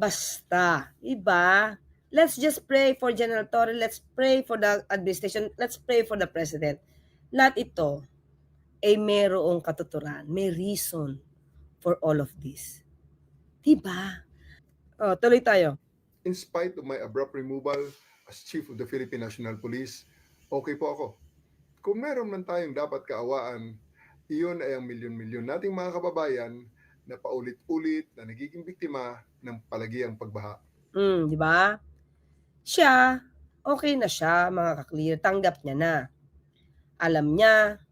Basta, iba. Let's just pray for General Torre, let's pray for the administration, let's pray for the president. Lahat ito ay merong katuturan, may reason for all of this. Diba? Oh, tuloy tayo. In spite of my abrupt removal as Chief of the Philippine National Police, okay po ako. Kung meron man tayong dapat kaawaan, iyon ay ang milyon-milyon nating mga kababayan na paulit-ulit na nagiging biktima ng palagiang pagbaha. Mm, di ba? Siya, okay na siya, mga kaklear. Tanggap niya na. Alam niya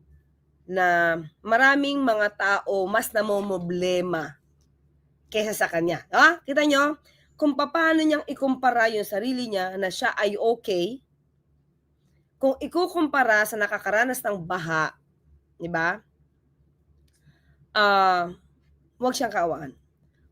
na maraming mga tao mas namomoblema kaysa sa kanya. Ha? Kita nyo? Kung paano niyang ikumpara yung sarili niya na siya ay okay, kung ikukumpara sa nakakaranas ng baha, di ba? Ah, wag siyang kaawaan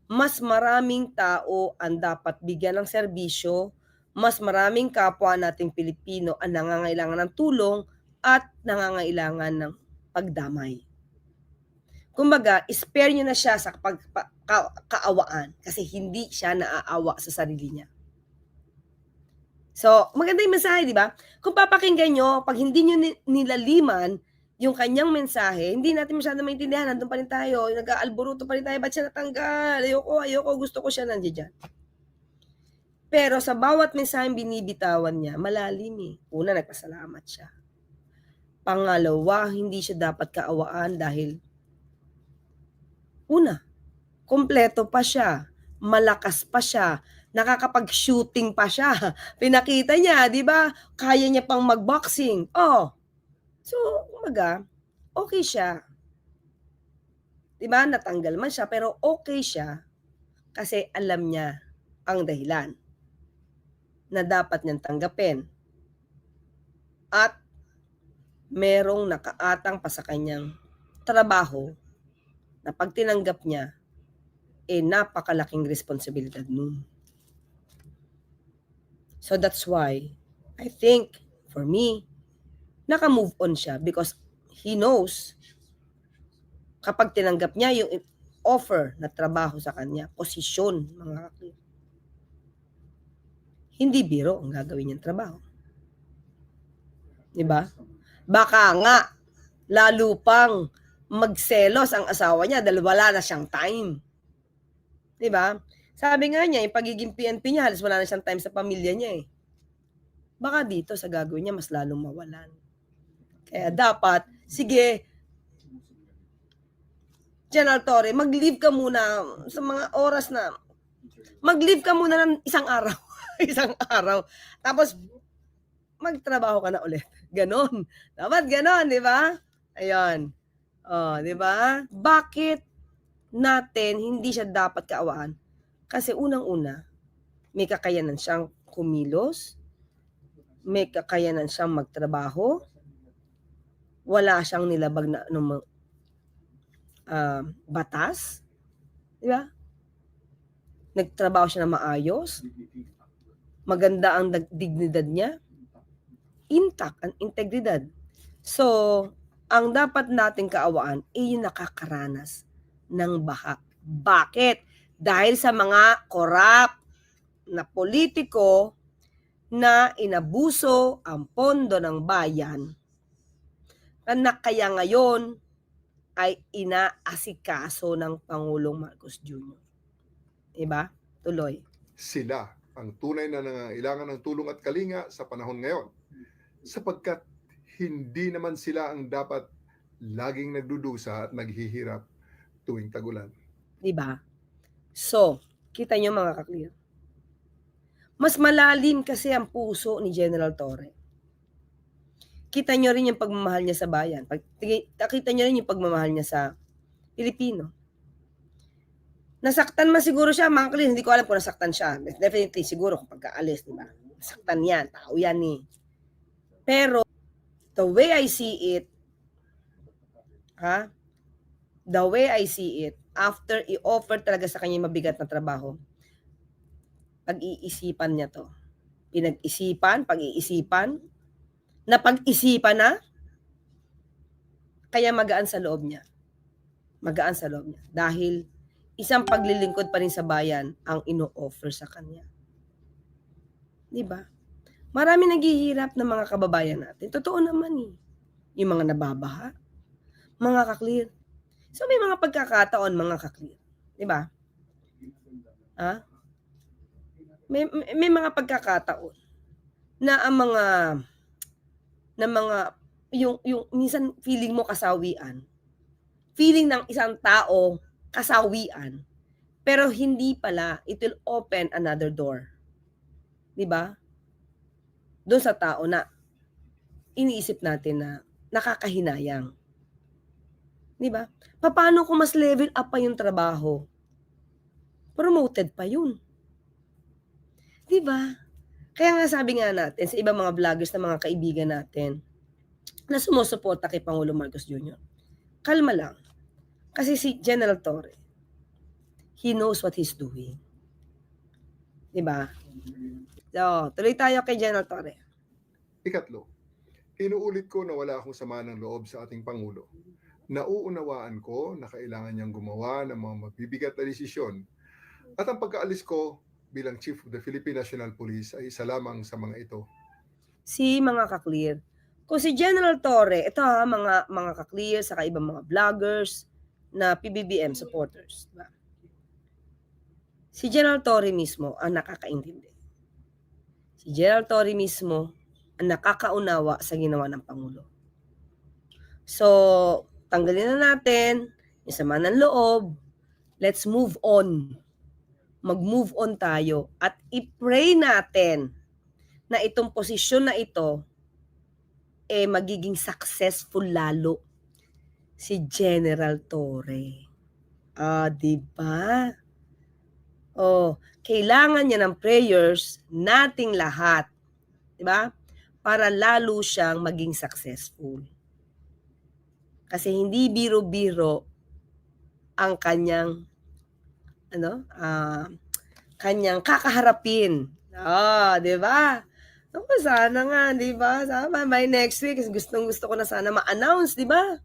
mas maraming tao ang dapat bigyan ng serbisyo, mas maraming kapwa nating Pilipino ang nangangailangan ng tulong at nangangailangan ng pagdamay. Kumbaga, spare nyo na siya sa pag, pa- ka- kaawaan kasi hindi siya naaawa sa sarili niya. So, maganda yung mensahe, di ba? Kung papakinggan nyo, pag hindi nyo ni- nilaliman yung kanyang mensahe, hindi natin masyado maintindihan. Nandun pa rin tayo. Nag-aalburuto pa rin tayo. Ba't siya natanggal? Ayoko, ayoko. Gusto ko siya nandiyan dyan. Pero sa bawat mensaheng binibitawan niya, malalim eh. Una, nagpasalamat siya. Pangalawa, hindi siya dapat kaawaan dahil una, kompleto pa siya. Malakas pa siya. Nakakapag-shooting pa siya. Pinakita niya, di ba? Kaya niya pang mag-boxing. Oh, So, kumaga, okay siya. 'Di ba? Natanggal man siya, pero okay siya kasi alam niya ang dahilan na dapat niyang tanggapin. At merong nakaatang pa sa kanyang trabaho na pag tinanggap niya, eh napakalaking responsibilidad nun. So that's why I think for me, naka-move on siya because he knows kapag tinanggap niya yung offer na trabaho sa kanya, posisyon, mga kakli. Hindi biro ang gagawin niyang trabaho. Di ba? Baka nga, lalo pang magselos ang asawa niya dahil wala na siyang time. Di ba? Sabi nga niya, yung pagiging PNP niya, halos wala na siyang time sa pamilya niya eh. Baka dito sa gagawin niya, mas lalong mawalan. Kaya dapat, sige, General Torre, mag-leave ka muna sa mga oras na, mag-leave ka muna ng isang araw. isang araw. Tapos, magtrabaho ka na ulit. Ganon. Dapat ganon, di ba? Ayun. Oh, di ba? Bakit natin hindi siya dapat kaawaan? Kasi unang-una, may kakayanan siyang kumilos, may kakayanan siyang magtrabaho, wala siyang nilabag na anong uh, batas. Di ba? Nagtrabaho siya na maayos. Maganda ang dignidad niya. Intact ang integridad. So, ang dapat nating kaawaan ay yung nakakaranas ng baha. Bakit? Dahil sa mga korap na politiko na inabuso ang pondo ng bayan na kaya ngayon ay inaasikaso ng Pangulong Marcos Jr. Diba? Tuloy. Sila ang tunay na nangangailangan ng tulong at kalinga sa panahon ngayon. Sapagkat hindi naman sila ang dapat laging nagdudusa at naghihirap tuwing tagulan. Diba? So, kita nyo mga kaklir. Mas malalim kasi ang puso ni General Torre. Kita nyo rin yung pagmamahal niya sa bayan. Pag, kita nyo rin yung pagmamahal niya sa Pilipino. Nasaktan man siguro siya, mga kaklir, hindi ko alam kung nasaktan siya. Definitely, siguro kung pagkaalis, di ba? Nasaktan yan, tao yan eh. Pero, the way I see it, ha? The way I see it, after i-offer talaga sa kanya yung mabigat na trabaho, pag-iisipan niya to. Pinag-isipan, pag-iisipan, na pag-isipan na, kaya magaan sa loob niya. Magaan sa loob niya. Dahil isang paglilingkod pa rin sa bayan ang ino-offer sa kanya. 'Di ba? Marami naghihirap na mga kababayan natin. Totoo naman eh. Yung mga nababaha, mga kaklir. So may mga pagkakataon mga kaklir. 'Di ba? Ha? May, may, may mga pagkakataon na ang mga na mga yung yung minsan feeling mo kasawian. Feeling ng isang tao kasawian. Pero hindi pala, it will open another door. 'Di ba? Doon sa tao na iniisip natin na nakakahinayang. 'Di ba? Paano kung mas level up pa yung trabaho? Promoted pa yun. 'Di ba? Kaya nga sabi nga natin sa ibang mga vloggers na mga kaibigan natin na sumusuporta kay Pangulo Marcos Jr. Kalma lang. Kasi si General Torre, he knows what he's doing. 'Di ba? So, tuloy tayo kay General Torre. Ikatlo, inuulit ko na wala akong sama ng loob sa ating Pangulo. Nauunawaan ko na kailangan niyang gumawa ng mga mabibigat na desisyon. At ang pagkaalis ko bilang Chief of the Philippine National Police ay isa lamang sa mga ito. Si mga kaklear. Kung si General Torre, ito ha, mga mga kaklear, saka ibang mga vloggers na PBBM supporters. Diba? Si General Torre mismo ang nakakaintindi. Si General Torre mismo ang nakakaunawa sa ginawa ng Pangulo. So, tanggalin na natin yung sama ng loob. Let's move on. Mag-move on tayo at i-pray natin na itong posisyon na ito eh magiging successful lalo si General Torre. Ah, 'di ba? Oh, kailangan niya ng prayers nating lahat. 'Di ba? Para lalo siyang maging successful. Kasi hindi biro-biro ang kanyang ano, ah kanyang kakaharapin. Ah, 'di ba? Ako sana nga, 'di ba? Sana by next week gustong gusto ko na sana ma-announce, 'di ba?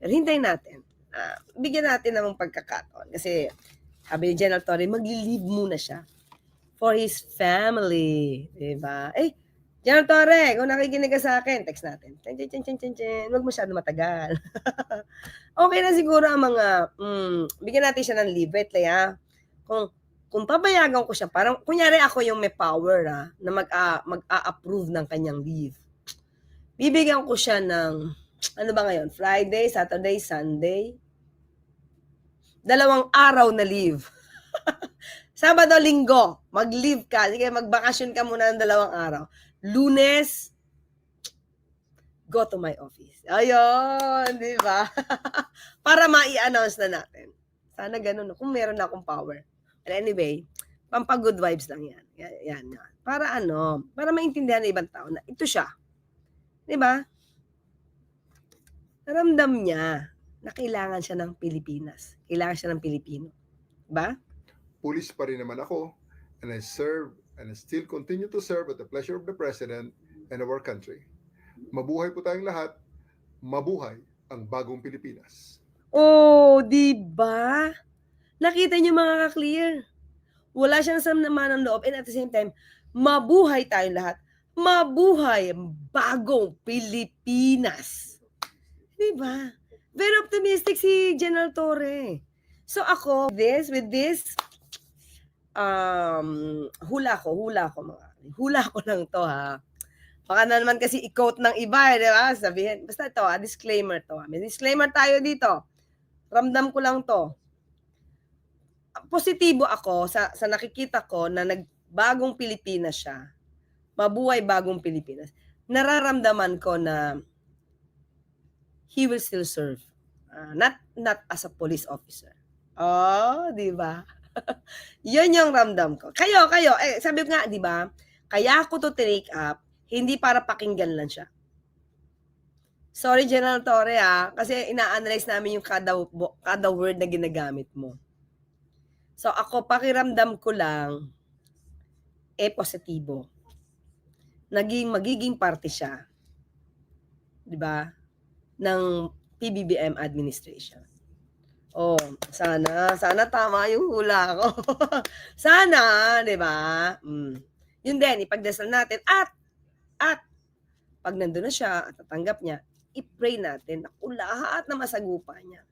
Pero hintayin natin. Ah, bigyan natin ng pagkakataon kasi sabi ni General Torre, magli-leave muna siya for his family, 'di ba? Eh, General Torre, kung nakikinig ka sa akin, text natin. Chen, chen, chen, chen, chen. Huwag masyado matagal. okay na siguro ang mga, mm, bigyan natin siya ng. Wait lang, ha? Kung, kung pabayagan ko siya, parang, kunyari ako yung may power, ha, na mag, a mag-a-approve ng kanyang leave. Bibigyan ko siya ng, ano ba ngayon? Friday, Saturday, Sunday? Dalawang araw na leave. Sabado, linggo, mag-leave ka. Sige, magbakasyon ka muna ng dalawang araw. Lunes, go to my office. Ayun, di ba? Para ma-i-announce na natin. Sana ganun. Kung meron na akong power. But anyway, pampag-good vibes lang yan. Yan, yan, yan. Para ano, para maintindihan ng ibang tao na ito siya. Di ba? Naramdam niya na kailangan siya ng Pilipinas. Kailangan siya ng Pilipino. Di ba? Pulis pa rin naman ako and I serve and still continue to serve at the pleasure of the President and our country. Mabuhay po tayong lahat. Mabuhay ang bagong Pilipinas. Oh, di ba? Nakita niyo mga ka-clear. Wala siyang sama ng loob and at the same time, mabuhay tayong lahat. Mabuhay ang bagong Pilipinas. Di ba? Very optimistic si General Torre. So ako, this, with this, um, hula ko, hula ko mga, hula ko lang to ha. Baka na naman kasi i-quote ng iba, eh, di ba? Sabihin, basta ito, ah, disclaimer to. ah. May disclaimer tayo dito. Ramdam ko lang to. Positibo ako sa, sa nakikita ko na nagbagong Pilipinas siya. Mabuhay bagong Pilipinas. Nararamdaman ko na he will still serve. Ah, not not as a police officer. Oh, di ba? Yun yung ramdam ko. Kayo, kayo, eh, sabi ko nga, di ba? Kaya ako to take up, hindi para pakinggan lang siya. Sorry, General Torre, ah, kasi ina-analyze namin yung kada, kada word na ginagamit mo. So, ako, pakiramdam ko lang, eh, positibo. Naging, magiging parte siya, di ba, ng PBBM administration. Oh, sana, sana tama yung hula ko. sana, 'di ba? Mm. Yun din, ipagdasal natin at at pag nandun na siya at natanggap niya, i-pray natin na lahat na masagupa niya.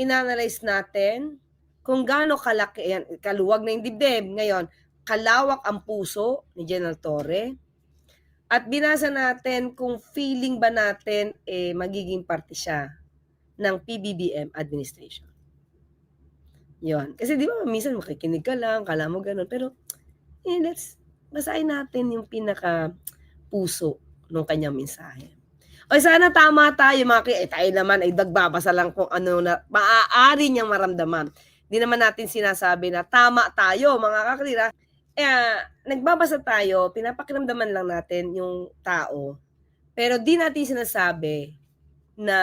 Inanalyze natin kung gaano kalaki, yan, kaluwag na yung dibdib. Ngayon, kalawak ang puso ni General Torre. At binasa natin kung feeling ba natin eh, magiging parte siya ng PBBM administration. Yon. Kasi di ba minsan makikinig ka lang, kala mo ganun. Pero, eh, let's, basahin natin yung pinaka puso ng kanyang mensahe. O sana tama tayo mga ki- eh, tayo naman ay nagbabasa lang kung ano na maaari niyang maramdaman. Hindi naman natin sinasabi na tama tayo mga kaklira. Eh, nagbabasa tayo, pinapakiramdaman lang natin yung tao. Pero di natin sinasabi na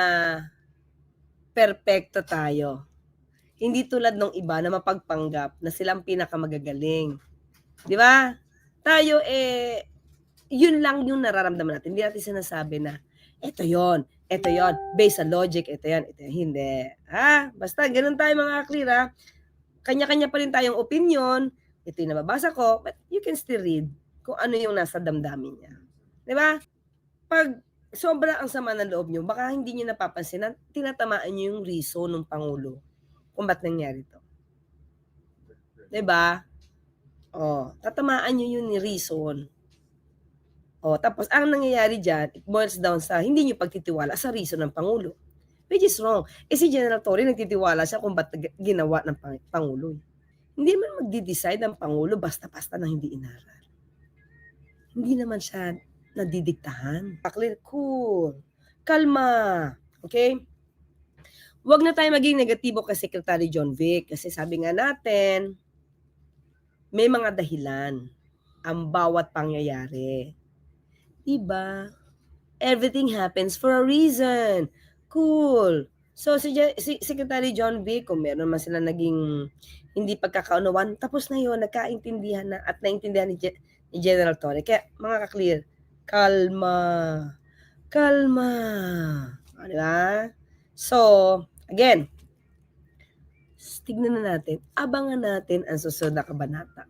perpekto tayo. Hindi tulad ng iba na mapagpanggap na silang pinakamagagaling. Di ba? Tayo eh, yun lang yung nararamdaman natin. Hindi natin sinasabi na, eto yon, eto yon, based sa logic, eto yan, eto yan. Hindi. Ha? Basta, ganun tayo mga klira. Kanya-kanya pa rin tayong opinion. Ito yung nababasa ko, but you can still read kung ano yung nasa damdamin niya. Di ba? Pag sobra ang sama ng loob nyo, baka hindi nyo napapansin na tinatamaan nyo yung reason ng Pangulo kung ba't nangyari to. Ba? Oh, tatamaan nyo yun ni reason. Oh, tapos ang nangyayari dyan, it boils down sa hindi nyo pagtitiwala sa reason ng Pangulo. Which is wrong. Eh si General Torre, nagtitiwala siya kung ba't ginawa ng pang- Pangulo. Hindi man magdi-decide ang Pangulo basta-basta na hindi inaral. Hindi naman siya nadidiktahan. Clear, cool. Kalma. Okay? Huwag na tayo maging negatibo kay Secretary John Vic kasi sabi nga natin, may mga dahilan ang bawat pangyayari. Diba? Everything happens for a reason. Cool. So, si, si Secretary John Vic, kung meron man sila naging hindi pagkakaunawan, tapos na yun, nagkaintindihan na at naintindihan ni, Je- ni General Torre. Kaya, mga ka-clear, kalma. Kalma. O, di ba? So, again, tignan na natin, abangan natin ang susunod na kabanata.